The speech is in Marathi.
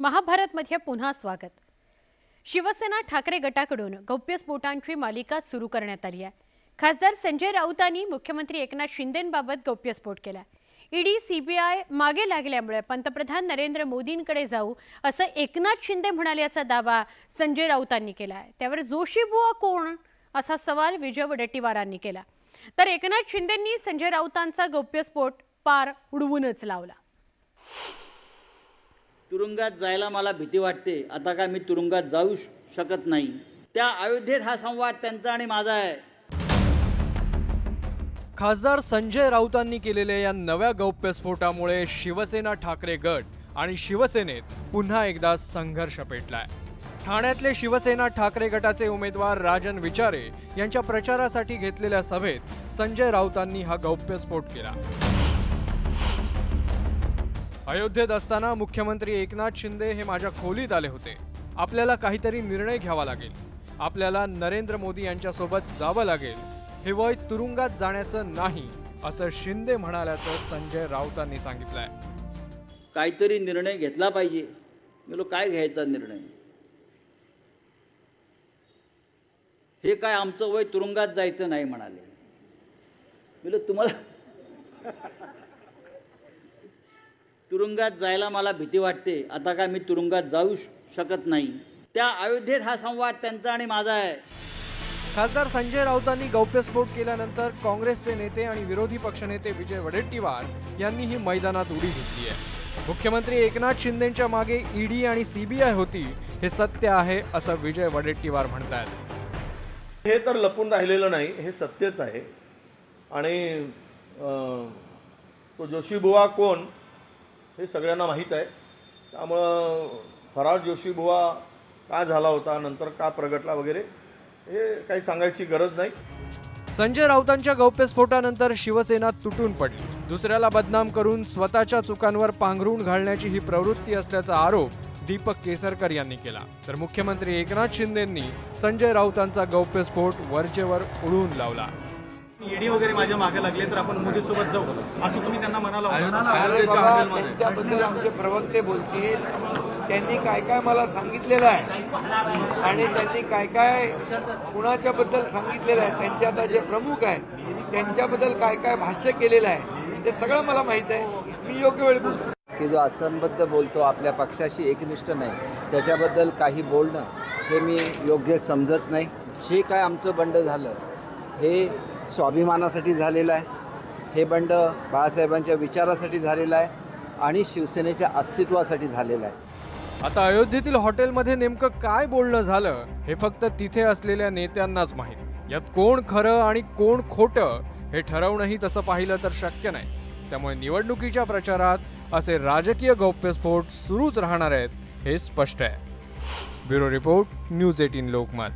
महाभारतमध्ये पुन्हा स्वागत. शिवसेना ठाकरे गटाकडून गौप्यस्फोटांची मालिका सुरू करण्यात आली आहे. खासदार संजय राऊतांनी मुख्यमंत्री एकनाथ शिंदेंबाबत गौप्यस्फोट केला. ईडी सीबीआय मागे लागल्यामुळे पंतप्रधान नरेंद्र मोदींकडे जाऊ असं एकनाथ शिंदे म्हणाल्याचा दावा संजय राऊतांनी केला आहे. त्यावर जोशीबुवा कोण? असा सवाल विजय वडेट्टीवारांनी केला. तर एकनाथ शिंदेंनी संजय राऊतांचा गौप्यस्फोट पार उडवूनच लावला. तुरुंगात जायला मला भीती वाटते. आता काय मी तुरुंगात जाऊ शकत नाही. त्या अयोध्येत हा संवाद त्यांचा आणि माझा आहे. खासदार संजय राऊतांनी केलेल्या या नव्या गौप्यस्फोटामुळे शिवसेना ठाकरे गट आणि शिवसेनेत पुन्हा एकदा संघर्ष पेटलाय. ठाण्यातले शिवसेना ठाकरे गटाचे उमेदवार राजन विचारे यांच्या प्रचारासाठी घेतलेल्या सभेत संजय राऊतांनी हा गौप्यस्फोट केला. अयोध्येत असताना मुख्यमंत्री एकनाथ शिंदे हे माझ्या खोलीत आले होते. आपल्याला काहीतरी निर्णय घ्यावा लागेल. आपल्याला नरेंद्र मोदी यांच्यासोबत जावं लागेल. हे वय तुरुंगात जाण्याचं नाही असं शिंदे म्हणाल्याचं संजय राऊतांनी सांगितलंय. काहीतरी निर्णय घेतला पाहिजे. मी काय घ्यायचा निर्णय? हे काय आमचं वय तुरुंगात जायचं नाही म्हणाले. मी तुम्हाला तुरुंगात जायला मला भीती वाटते. आता काय मी तुरुंगात जाऊ शकत नाही. त्या अयोध्येत हा संवाद त्यांचा आणि माझा आहे. खासदार संजय राऊतांनी गौप्यस्फोट केल्यानंतर काँग्रेसचे नेते आणि विरोधी पक्षनेते विजय वडेट्टीवार यांनी ही मैदानात उडी घेतली आहे. मुख्यमंत्री एकनाथ शिंदेच्या मागे ईडी आणि सीबीआय होती हे सत्य आहे असं विजय वडेट्टीवार म्हणतायत. हे तर लपून राहिलेलं नाही हे सत्यच आहे. आणि तो जोशीबुवा कोण हे सगळ्यांना माहीत आहे. त्यामुळं फरार जोशीबुवा का झाला होता नंतर का प्रगटला वगैरे हे काही सांगायची गरज नाही. संजय राऊतांच्या गौप्यस्फोटानंतर शिवसेना तुटून पडली. दुसऱ्याला बदनाम करून स्वतःच्या चुकांवर पांघरून घालण्याची ही प्रवृत्ती असल्याचा आरोप दीपक केसरकर यांनी केला. तर मुख्यमंत्री एकनाथ शिंदेंनी संजय राऊतांचा गौप्यस्फोट वरचेवर उडवून लावला. ईडी वगैरे माझ्या मागे लागले तर आपण मोदी सोबत जाऊ. असं तुम्ही त्यांना म्हणाला त्यांच्याबद्दल आमचे प्रवक्ते बोलतील. त्यांनी काय काय मला सांगितलेलं आहे? आणि त्यांनी काय काय कुणाच्या बद्दल सांगितलेलं आहे? त्यांचे आता जे प्रमुख आहेत त्यांच्याबद्दल काय काय भाष्य केलेलं आहे ते सगळं मला माहीत आहे. मी योग्य वेळी बोलतो. की जो असंबद्ध बोलतो आपल्या पक्षाशी एकनिष्ठ नाही. त्याच्याबद्दल काही बोलणं हे मी योग्य समजत नाही. जे काय आमचं बंड झालं हे स्वाभिमानासाठी झालेलं आहे. हे बंड बाळासाहेबांच्या विचारासाठी झालेलं आहे आणि शिवसेनेच्या अस्तित्वासाठी झालेलं आहे. आता अयोध्येतील हॉटेलमध्ये नेमकं काय बोलणं झालं हे फक्त तिथे असलेल्या नेत्यांनाच माहीत. यात कोण खरं आणि कोण खोटं हे ठरवणंही तसं पाहिलं तर शक्य नाही. त्यामुळे निवडणुकीच्या प्रचारात असे राजकीय गौप्यस्फोट सुरूच राहणार आहेत हे स्पष्ट आहे. Bureau report news eighteen Lokmat.